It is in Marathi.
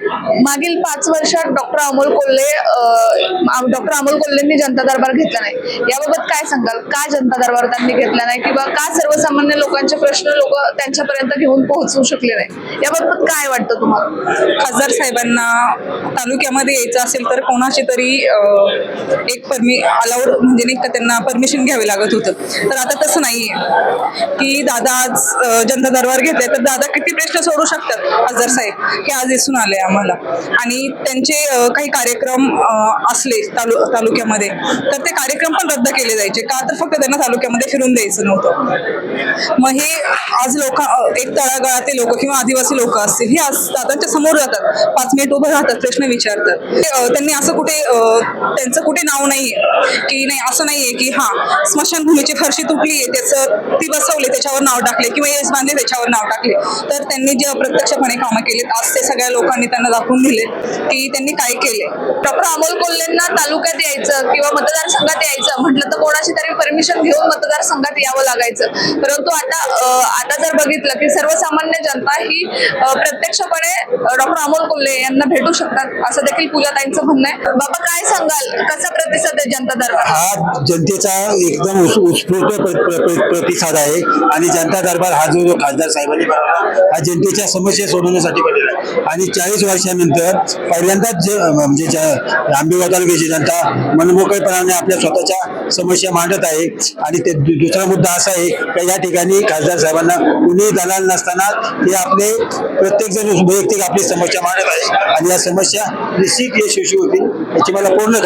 मागील पाच वर्षात डॉक्टर अमोल कोल्हे डॉक्टर अमोल कोल्हेंनी जनता दरबार घेतला नाही. याबाबत काय सांगाल? का जनता दरबार त्यांनी घेतला नाही? किंवा का सर्वसामान्य लोकांचे प्रश्न लोक त्यांच्यापर्यंत घेऊन पोहोचवू शकले नाही? याबाबत काय वाटतं तुम्हाला? खासदार साहेबांना तालुक्यामध्ये यायचं असेल तर कोणाची तरी एक परमि अलाउड म्हणजे नाही का त्यांना परमिशन घ्यावे लागत होतं. तर आता तसं नाही की दादा आज जनता दरबार घेतलाय तर दादा किती प्रश्न सोडू शकतात? खासदार साहेब हे आज दिसून आले आम्हाला. आणि त्यांचे काही कार्यक्रम असले तालु तालुक्यामध्ये तर ते कार्यक्रम पण रद्द केले जायचे. का तर फक्त त्यांना तालुक्यामध्ये फिरून द्यायचं नव्हतं. मग हे आज लोक एक तळागाळातील लोक किंवा आदिवासी लोक असतील हे आज दादांच्या समोर जातात. पाच मिनिट उभं राहतात प्रश्न विचारतात. त्यांनी असं कुठे त्यांचं कुठे नाव नाहीये की नाही असं नाहीये की हा स्मशानभूमीची फरशी तुटली आहे त्याचं ती बसवली त्याच्यावर नाव टाकले किंवा येस बांधले त्याच्यावर नाव टाकले. तर त्यांनी जे अप्रत्यक्षपणे कामं केलीत आज ते सगळ्या लोकांनी त्यांना दाखवून दिले की त्यांनी काय केले. डॉक्टर अमोल कोल्हेंना तालुक्यात यायचं किंवा मतदारसंघात यायचं म्हटलं तर कोणाची तरी परमिशन घेऊन मतदारसंघात यावं लागायचं. परंतु आता आता जर बघितलं की सर्वसामान्य जनता ही प्रत्यक्षपणे डॉक्टर अमोल कोल्हे यांना भेटू शकतात असं देखील पूजाताईंचं म्हणणं आहे. बाबा काय सांगाल? कसा प्रतिसाद आहे जनता दरबार हा जनतेचा एकदम उत्स्फूर्त प्रतिसाद आहे. आणि जनता दरबार हा जो खासदार साहेबांनी बनवला हा जनतेच्या समस्या सोडवण्यासाठी बनला आणि चाळीस वर्षानंतर पहिल्यांदाच जे म्हणजे ज्या- आंबेगाव तालुक्याची जनता मनमोकळेपणाने आपल्या स्वतःच्या समस्या मांडत आहे. आणि ते दुसरा मुद्दा असा आहे की या ठिकाणी खासदार साहेबांना कुणी दलाल नसताना ते आपले प्रत्येक जण वैयक्तिक आपली समस्या मांडत आहे. आणि या समस्या निश्चित यशस्वी होतील याची मला पूर्ण